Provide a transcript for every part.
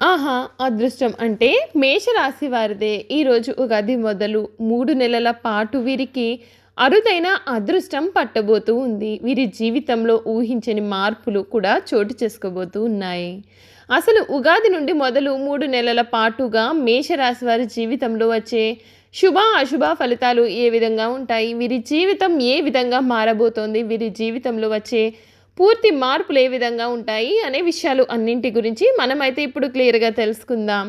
ఆహా అదృష్టం. అంటే మేషరాశి వారిదే. ఈరోజు ఉగాది మొదలు మూడు నెలల పాటు వీరికి అరుదైన అదృష్టం పట్టబోతూ ఉంది. వీరి జీవితంలో ఊహించని మార్పులు కూడా చోటు చేసుకోబోతూ ఉన్నాయి. అసలు ఉగాది నుండి మొదలు మూడు నెలల పాటుగా మేషరాశి వారి జీవితంలో వచ్చే శుభ అశుభ ఫలితాలు ఏ విధంగా ఉంటాయి? వీరి జీవితం ఏ విధంగా మారబోతోంది? వీరి జీవితంలో వచ్చే పూర్తి మార్పులు ఏ విధంగా ఉంటాయి అనే విషయాలు అన్నింటి గురించి మనమైతే ఇప్పుడు క్లియర్గా తెలుసుకుందాం.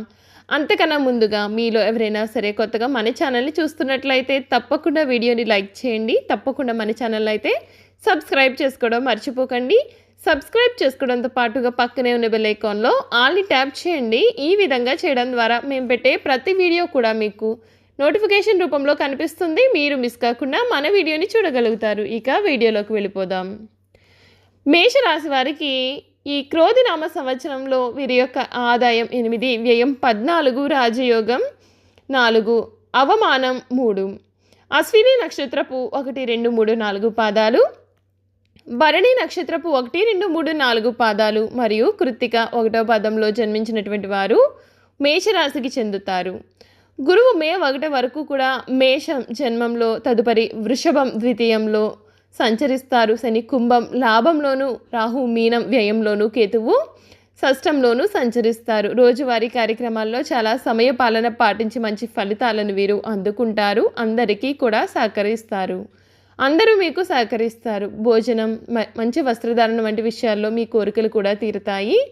అంతకన్నా ముందుగా మీలో ఎవరైనా సరే కొత్తగా మన ఛానల్ని చూస్తున్నట్లయితే తప్పకుండా వీడియోని లైక్ చేయండి. తప్పకుండా మన ఛానల్ అయితే సబ్స్క్రైబ్ చేసుకోవడం మర్చిపోకండి. సబ్స్క్రైబ్ చేసుకోవడంతో పాటుగా పక్కనే ఉన్న బెల్ ఐకాన్లో ఆల్ని ట్యాప్ చేయండి. ఈ విధంగా చేయడం ద్వారా మేము పెట్టే ప్రతి వీడియో కూడా మీకు నోటిఫికేషన్ రూపంలో కనిపిస్తుంది. మీరు మిస్ కాకుండా మన వీడియోని చూడగలుగుతారు. ఇక వీడియోలోకి వెళ్ళిపోదాం. మేషరాశి వారికి ఈ క్రోధినామ సంవత్సరంలో వీరి యొక్క ఆదాయం ఎనిమిది వ్యయం పద్నాలుగు రాజయోగం నాలుగు అవమానం మూడు. అశ్విని నక్షత్రపు ఒకటి రెండు మూడు నాలుగు పాదాలు భరణి నక్షత్రపు ఒకటి రెండు మూడు నాలుగు పాదాలు మరియు కృత్తిక ఒకటో పదంలో జన్మించినటువంటి వారు మేషరాశికి చెందుతారు. గురువు మే ఒకటి వరకు కూడా మేషం జన్మంలో తదుపరి వృషభం ద్వితీయంలో సంచరిస్తారు. శని కుంభం లాభంలోను రాహు మీనం వ్యయంలోను కేతువు షష్టంలోనూ సంచరిస్తారు. రోజువారీ కార్యక్రమాల్లో చాలా సమయ పాలన పాటించి మంచి ఫలితాలను వీరు అందుకుంటారు. అందరికీ కూడా సహకరిస్తారు. అందరూ మీకు సహకరిస్తారు. భోజనం మ- మంచి వస్త్రధారణ వంటి విషయాల్లో మీ కోరికలు కూడా తీరుతాయి.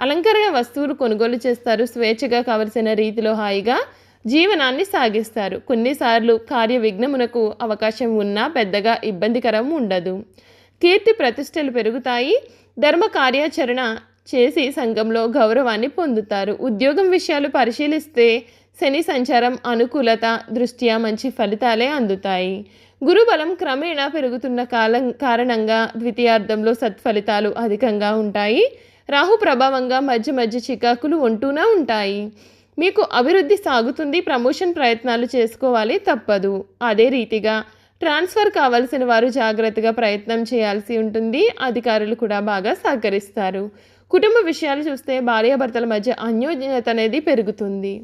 అలంకరణ వస్తువులు కొనుగోలు చేస్తారు. స్వేచ్ఛగా కావలసిన రీతిలో హాయిగా జీవనాన్ని సాగిస్తారు. కొన్నిసార్లు కార్య విఘ్నమునకు అవకాశం ఉన్నా పెద్దగా ఇబ్బందికరం ఉండదు. కీర్తి ప్రతిష్టలు పెరుగుతాయి. ధర్మ కార్యాచరణ చేసి సంఘంలో గౌరవాన్ని పొందుతారు. ఉద్యోగం విషయాలు పరిశీలిస్తే శని సంచారం అనుకూలత దృష్ట్యా మంచి ఫలితాలే అందుతాయి. గురుబలం క్రమేణా పెరుగుతున్న కాలం కారణంగా ద్వితీయార్థంలో సత్ఫలితాలు అధికంగా ఉంటాయి. రాహు ప్రభావంగా మధ్య మధ్య చికాకులు ఉంటూనే ఉంటాయి. మీకు అభివృద్ధి సాగుతుంది ప్రమోషన్ ప్రయత్నాలు చేసుకోవాలి తప్పదు. అదే రీతిగా ట్రాన్స్ఫర్ కావాల్సిన వారు జాగ్రత్తగా ప్రయత్నం చేయాల్సి ఉంటుంది. అధికారులు కూడా బాగా సహకరిస్తారు. కుటుంబ విషయాలు చూస్తే భార్యాభర్తల మధ్య అన్యోన్యత అనేది పెరుగుతుంది.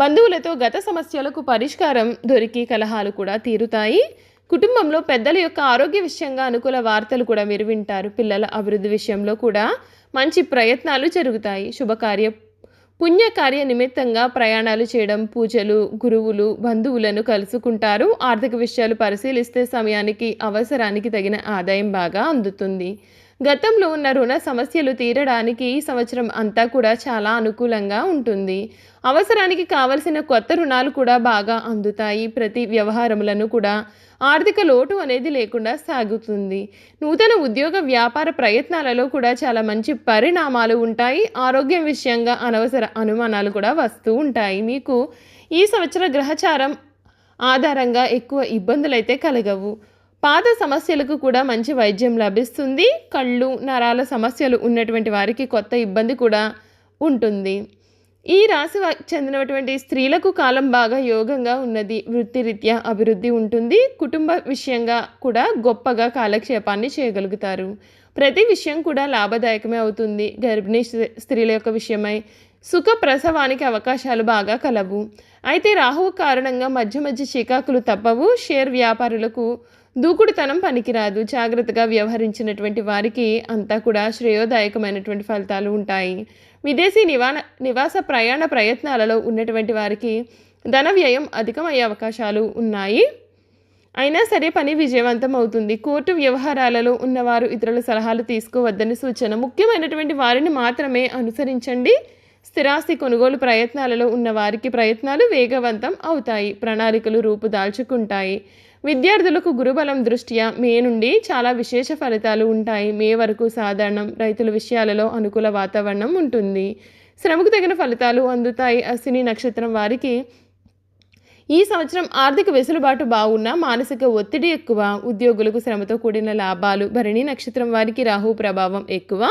బంధువులతో గత సమస్యలకు పరిష్కారం దొరికి కలహాలు కూడా తీరుతాయి. కుటుంబంలో పెద్దల యొక్క ఆరోగ్య విషయంగా అనుకూల వార్తలు కూడా మీరు వింటారు. పిల్లల అభివృద్ధి విషయంలో కూడా మంచి ప్రయత్నాలు జరుగుతాయి. శుభకార్య. పుణ్యకార్య నిమిత్తంగా ప్రయాణాలు చేయడం పూజలు గురువులు బంధువులను కలుసుకుంటారు. ఆర్థిక విషయాలు పరిశీలిస్తే సమయానికి అవసరానికి తగిన ఆదాయం బాగా అందుతుంది. గతంలో ఉన్న రుణ సమస్యలు తీరడానికి ఈ సంవత్సరం అంతా కూడా చాలా అనుకూలంగా ఉంటుంది. అవసరానికి కావలసిన కొత్త రుణాలు కూడా బాగా అందుతాయి. ప్రతి వ్యవహారములను కూడా ఆర్థిక లోటు అనేది లేకుండా సాగుతుంది. నూతన ఉద్యోగ వ్యాపార ప్రయత్నాలలో కూడా చాలా మంచి పరిణామాలు ఉంటాయి. ఆరోగ్యం విషయంగా అనవసర అనుమానాలు కూడా వస్తూ ఉంటాయి. మీకు ఈ సంవత్సర గ్రహచారం ఆధారంగా ఎక్కువ ఇబ్బందులు అయితే కలగవు. పాత సమస్యలకు కూడా మంచి వైద్యం లభిస్తుంది. కళ్ళు నరాల సమస్యలు ఉన్నటువంటి వారికి కొత్త ఇబ్బంది కూడా ఉంటుంది. ఈ రాశి చెందినటువంటి స్త్రీలకు కాలం బాగా యోగంగా ఉన్నది. వృత్తిరీత్యా అభివృద్ధి ఉంటుంది. కుటుంబ విషయంగా కూడా గొప్పగా కాలక్షేపాన్ని చేయగలుగుతారు. ప్రతి విషయం కూడా లాభదాయకమే అవుతుంది. గర్భిణీ స్త్రీల యొక్క విషయమై సుఖ ప్రసవానికి అవకాశాలు బాగా కలవు. అయితే రాహువు కారణంగా మధ్య మధ్య చికాకులు తప్పవు. షేర్ వ్యాపారులకు దూకుడుతనం పనికిరాదు. జాగ్రత్తగా వ్యవహరించినటువంటి వారికి అంతా కూడా శ్రేయోదాయకమైనటువంటి ఫలితాలు ఉంటాయి. విదేశీ నివాన నివాస ప్రయాణ ప్రయత్నాలలో ఉన్నటువంటి వారికి ధన వ్యయం అధికమయ్యే అవకాశాలు ఉన్నాయి. అయినా సరే పని విజయవంతం అవుతుంది. కోర్టు వ్యవహారాలలో ఉన్నవారు ఇతరుల సలహాలు తీసుకోవద్దని సూచన. ముఖ్యమైనటువంటి వారిని మాత్రమే అనుసరించండి. స్థిరాస్తి కొనుగోలు ప్రయత్నాలలో ఉన్న వారికి ప్రయత్నాలు వేగవంతం అవుతాయి. ప్రణాళికలు రూపుదాల్చుకుంటాయి. విద్యార్థులకు గురుబలం దృష్ట్యా మే నుండి చాలా విశేష ఫలితాలు ఉంటాయి. మే వరకు సాధారణం రైతుల విషయాలలో అనుకూల వాతావరణం ఉంటుంది. శ్రమకు తగిన ఫలితాలు అందుతాయి. అశ్విని నక్షత్రం వారికి ఈ సంవత్సరం ఆర్థిక వెసులుబాటు బాగున్నా మానసిక ఒత్తిడి ఎక్కువ ఉద్యోగులకు శ్రమతో కూడిన లాభాలు భరణి నక్షత్రం వారికి రాహు ప్రభావం ఎక్కువ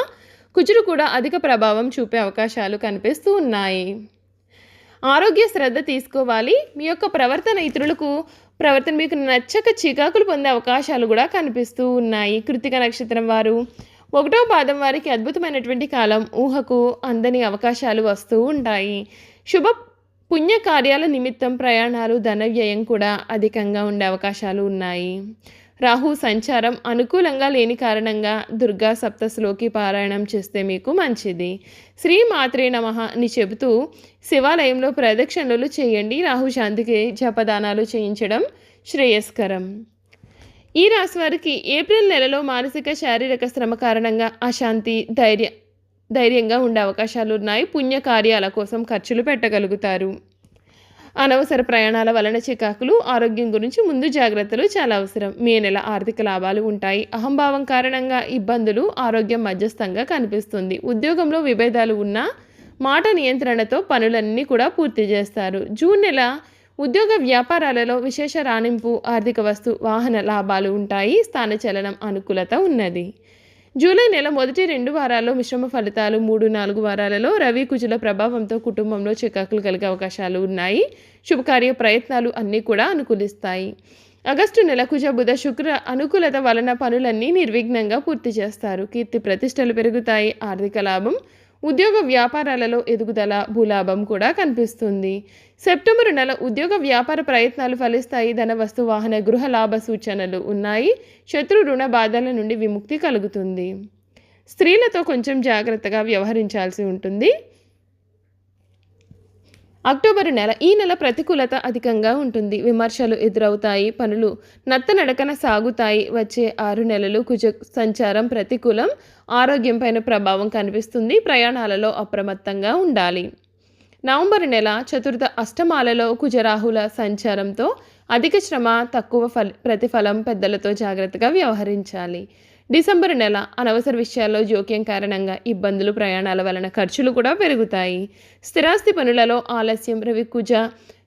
కుజుడు కూడా అధిక ప్రభావం చూపే అవకాశాలు కనిపిస్తూ ఉన్నాయి. ఆరోగ్య శ్రద్ధ తీసుకోవాలి. మీ యొక్క ప్రవర్తన ఇతరులకు ప్రవర్తన మీకు నచ్చక చికాకులు పొందే అవకాశాలు కూడా కనిపిస్తూ ఉన్నాయి. కృతిక నక్షత్రం వారు ఒకటో పాదం వారికి అద్భుతమైనటువంటి కాలం. ఊహకు అందని అవకాశాలు వస్తూ ఉంటాయి. శుభ పుణ్య కార్యాల నిమిత్తం ప్రయాణాలు ధన వ్యయం కూడా అధికంగా ఉండే అవకాశాలు ఉన్నాయి. రాహు సంచారం అనుకూలంగా లేని కారణంగా దుర్గా సప్తస్లోకి పారాయణం చేస్తే మీకు మంచిది. శ్రీ మాత్రే నమ అని చెబుతూ శివాలయంలో ప్రదక్షిణలు చేయండి. రాహు శాంతికి జపదానాలు చేయించడం శ్రేయస్కరం. ఈ రాశి వారికి ఏప్రిల్ నెలలో మానసిక శారీరక శ్రమ కారణంగా అశాంతి ధైర్య ధైర్యంగా ఉండే అవకాశాలు ఉన్నాయి. పుణ్య కార్యాల కోసం ఖర్చులు పెట్టగలుగుతారు. అనవసర ప్రయాణాల వలన చికాకులు ఆరోగ్యం గురించి ముందు జాగ్రత్తలు చాలా అవసరం. మే నెల ఆర్థిక లాభాలు ఉంటాయి. అహంభావం కారణంగా ఇబ్బందులు ఆరోగ్యం మధ్యస్థంగా కనిపిస్తుంది. ఉద్యోగంలో విభేదాలు ఉన్నా మాట నియంత్రణతో పనులన్నీ కూడా పూర్తి చేస్తారు. జూన్ నెల ఉద్యోగ వ్యాపారాలలో విశేష రాణింపు ఆర్థిక వస్తు వాహన లాభాలు ఉంటాయి. స్థానచలనం అనుకూలత ఉన్నది. జూలై నెల మొదటి రెండు వారాల్లో మిశ్రమ ఫలితాలు మూడు నాలుగు వారాలలో రవి కుజుల ప్రభావంతో కుటుంబంలో చికాకులు కలిగే అవకాశాలు ఉన్నాయి. శుభకార్య ప్రయత్నాలు అన్నీ కూడా అనుకూలిస్తాయి. ఆగస్టు నెల కుజ బుధ శుక్ర అనుకూలత వలన పనులన్నీ నిర్విఘ్నంగా పూర్తి చేస్తారు. కీర్తి ప్రతిష్టలు పెరుగుతాయి. ఆర్థిక లాభం ఉద్యోగ వ్యాపారాలలో ఎదుగుదల భూలాభం కూడా కనిపిస్తుంది. సెప్టెంబరు నెల ఉద్యోగ వ్యాపార ప్రయత్నాలు ఫలిస్తాయి. ధన వస్తు వాహన గృహ లాభ సూచనలు ఉన్నాయి. శత్రు రుణ బాధల నుండి విముక్తి కలుగుతుంది. స్త్రీలతో కొంచెం జాగ్రత్తగా వ్యవహరించాల్సి ఉంటుంది. అక్టోబర్ నెల ఈ నెల ప్రతికూలత అధికంగా ఉంటుంది. విమర్శలు ఎదురవుతాయి పనులు నత్తనడకన సాగుతాయి. వచ్చే ఆరు నెలలు కుజ సంచారం ప్రతికూలం ఆరోగ్యంపైన ప్రభావం కనిపిస్తుంది ప్రయాణాలలో అప్రమత్తంగా ఉండాలి. నవంబర్ నెల చతుర్థ అష్టమాలలో కుజరాహుల సంచారంతో అధిక శ్రమ తక్కువ ఫలి ప్రతిఫలం పెద్దలతో జాగ్రత్తగా వ్యవహరించాలి. డిసెంబర్ నెల అనవసర విషయాల్లో జోక్యం కారణంగా ఇబ్బందులు ప్రయాణాల వలన ఖర్చులు కూడా పెరుగుతాయి. స్థిరాస్తి పనులలో ఆలస్యం రవి కుజ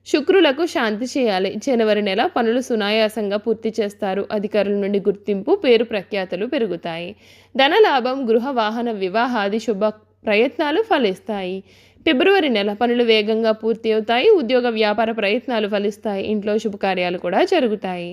శుక్రులకు శాంతి చేయాలి. జనవరి నెల పనులు సునాయాసంగా పూర్తి చేస్తారు. అధికారుల నుండి గుర్తింపు పేరు ప్రఖ్యాతలు పెరుగుతాయి. ధనలాభం గృహ వాహన వివాహాది శుభ ప్రయత్నాలు ఫలిస్తాయి. ఫిబ్రవరి నెల పనులు వేగంగా పూర్తి అవుతాయి ఉద్యోగ వ్యాపార ప్రయత్నాలు ఫలిస్తాయి ఇంట్లో శుభకార్యాలు కూడా జరుగుతాయి.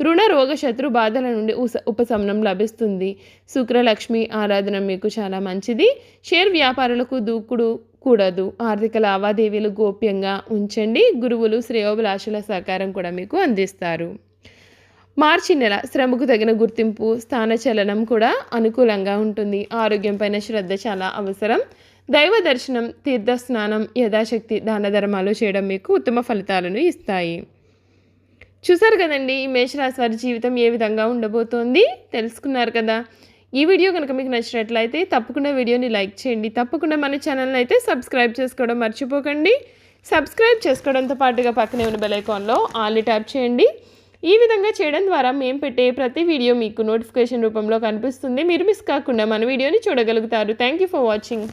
రుణ రోగ శత్రు బాధల నుండి ఉపశమనం లభిస్తుంది. శుక్రలక్ష్మి ఆరాధన మీకు చాలా మంచిది. షేర్ వ్యాపారులకు దూకుడు కూడదు. ఆర్థిక లావాదేవీలు గోప్యంగా ఉంచండి. గురువులు శ్రేయోభిలాషుల సహకారం కూడా మీకు అందిస్తారు. మార్చి నెల శ్రమకు తగిన గుర్తింపు స్థానచలనం కూడా అనుకూలంగా ఉంటుంది. ఆరోగ్యంపైన శ్రద్ధ చాలా అవసరం. దైవ దర్శనం తీర్థస్నానం యథాశక్తి దాన ధర్మాలు చేయడం మీకు ఉత్తమ ఫలితాలను ఇస్తాయి. చూసారు కదండి ఈ మేషరాశి వారి జీవితం ఏ విధంగా ఉండబోతోంది? తెలుసుకున్నారు కదా? ఈ వీడియో కనుక మీకు నచ్చినట్లయితే తప్పకుండా వీడియోని లైక్ చేయండి. తప్పకుండా మన ఛానల్ని అయితే సబ్స్క్రైబ్ చేసుకోవడం మర్చిపోకండి. సబ్స్క్రైబ్ చేసుకోవడంతో పాటుగా పక్కనే ఉన్న బెలైకాన్లో ఆల్ ట్యాప్ చేయండి. ఈ విధంగా చేయడం ద్వారా మేము పెట్టే ప్రతి వీడియో మీకు నోటిఫికేషన్ రూపంలో కనిపిస్తుంది. మీరు మిస్ కాకుండా మన వీడియోని చూడగలుగుతారు. Thank you for watching.